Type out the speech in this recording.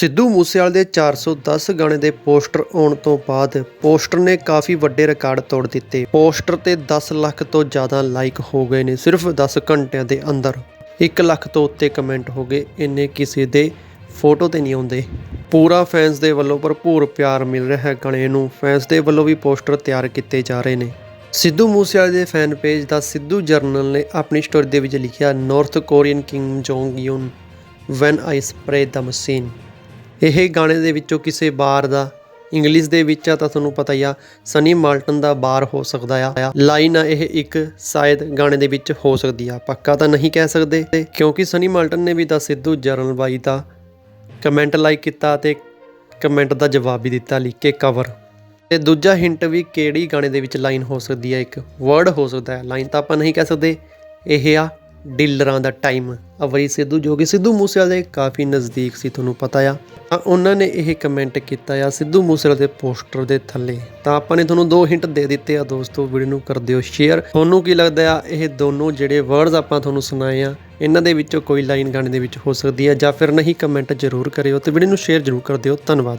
ਸਿੱਧੂ ਮੂਸੇਵਾਲੇ ਦੇ 410 ਗਾਣੇ ਦੇ ਪੋਸਟਰ ਆਉਣ ਤੋਂ ਬਾਅਦ ਪੋਸਟਰ ਨੇ ਕਾਫੀ ਵੱਡੇ ਰਿਕਾਰਡ ਤੋੜ ਦਿੱਤੇ। ਪੋਸਟਰ ਤੇ 10 ਲੱਖ ਤੋਂ ਜ਼ਿਆਦਾ ਲਾਈਕ ਹੋ ਗਏ ਨੇ, ਸਿਰਫ 10 ਘੰਟਿਆਂ ਦੇ ਅੰਦਰ। 1 ਲੱਖ ਤੋਂ ਉੱਤੇ ਕਮੈਂਟ ਹੋ ਗਏ, ਇੰਨੇ ਕਿਸੇ ਦੇ ਫੋਟੋ ਤੇ ਨਹੀਂ ਆਉਂਦੇ। ਪੂਰਾ ਫੈਨਸ ਦੇ ਵੱਲੋਂ ਭਰਪੂਰ ਪਿਆਰ ਮਿਲ ਰਿਹਾ ਹੈ ਗਾਣੇ ਨੂੰ। ਫੈਨਸ ਦੇ ਵੱਲੋਂ ਵੀ ਪੋਸਟਰ ਤਿਆਰ ਕੀਤੇ ਜਾ ਰਹੇ ਨੇ। ਸਿੱਧੂ ਮੂਸੇਵਾਲੇ ਦੇ ਫੈਨ ਪੇਜ ਦਾ ਸਿੱਧੂ ਜਰਨਲ ਨੇ ਆਪਣੀ ਸਟੋਰੀ ਦੇ ਵਿੱਚ ਲਿਖਿਆ North Korean king Jong Un when I spray the machine ਇਹ ਗਾਣੇ ਦੇ ਵਿੱਚੋਂ ਕਿਸੇ ਬਾਰ ਦਾ, ਇੰਗਲਿਸ਼ ਦੇ ਵਿੱਚ ਆ ਤਾਂ ਤੁਹਾਨੂੰ ਪਤਾ ਹੀ ਆ ਸਨੀ ਮਾਲਟਨ ਦਾ ਬਾਰ ਹੋ ਸਕਦਾ ਆ। ਲਾਈਨ ਆ ਇਹ ਇੱਕ, ਸ਼ਾਇਦ ਗਾਣੇ ਦੇ ਵਿੱਚ ਹੋ ਸਕਦੀ ਆ, ਪੱਕਾ ਤਾਂ ਨਹੀਂ ਕਹਿ ਸਕਦੇ। ਤੇ ਕਿਉਂਕਿ ਸਨੀ ਮਾਲਟਨ ਨੇ ਵੀ ਤਾਂ ਸਿੱਧੂ ਜਰਨਲ ਬਾਈ ਦਾ ਕਮੈਂਟ ਲਾਈਕ ਕੀਤਾ ਤੇ ਕਮੈਂਟ ਦਾ ਜਵਾਬ ਵੀ ਦਿੱਤਾ, ਲਿਖ ਕੇ ਕਵਰ ਤੇ ਦੂਜਾ ਹਿੰਟ ਵੀ ਕਿਹੜੀ ਗਾਣੇ ਦੇ ਵਿੱਚ ਲਾਈਨ ਹੋ ਸਕਦੀ ਹੈ ਇੱਕ ਵਰਡ ਹੋ ਸਕਦਾ ਹੈ ਲਾਈਨ ਤਾਂ ਆਪਾਂ ਨਹੀਂ ਕਹਿ ਸਕਦੇ, ਇਹ ਆ। ਡੀਲਰਾਂ ਦਾ ਟਾਈਮ। ਅਵਰੀ ਸਿੱਧੂ ਜੋ ਕਿ ਸਿੱਧੂ ਮੂਸੇਵਾਲੇ ਦੇ ਕਾਫੀ ਨਜ਼ਦੀਕ ਸੀ, ਤੁਹਾਨੂੰ ਪਤਾ ਆ। ਤਾਂ ਉਹਨਾਂ ਨੇ ਇਹ ਕਮੈਂਟ ਕੀਤਾ ਆ, ਸਿੱਧੂ ਮੂਸੇਵਾਲੇ ਦੇ ਪੋਸਟਰ ਦੇ ਥੱਲੇ। ਤਾਂ ਆਪਾਂ ਨੇ ਤੁਹਾਨੂੰ ਦੋ ਹਿੰਟ ਦੇ ਦਿੱਤੇ ਆ ਦੋਸਤੋ, ਵੀਡੀਓ ਨੂੰ ਕਰ ਦਿਓ ਸ਼ੇਅਰ। ਤੁਹਾਨੂੰ ਕੀ ਲੱਗਦਾ ਆ, ਇਹ ਦੋਨੋਂ ਜਿਹੜੇ ਵਰਡਸ ਆਪਾਂ ਤੁਹਾਨੂੰ ਸੁਣਾਏ ਆ, ਇਹਨਾਂ ਦੇ ਵਿੱਚੋਂ ਕੋਈ ਲਾਈਨ ਗਾਣੇ ਦੇ ਵਿੱਚ ਹੋ ਸਕਦੀ ਹੈ ਜਾਂ ਫਿਰ ਨਹੀਂ ਕਮੈਂਟ ਜ਼ਰੂਰ ਕਰਿਓ ਤੇ ਵੀਡੀਓ ਨੂੰ ਸ਼ੇਅਰ ਜ਼ਰੂਰ ਕਰ ਦਿਓ। ਧੰਨਵਾਦ।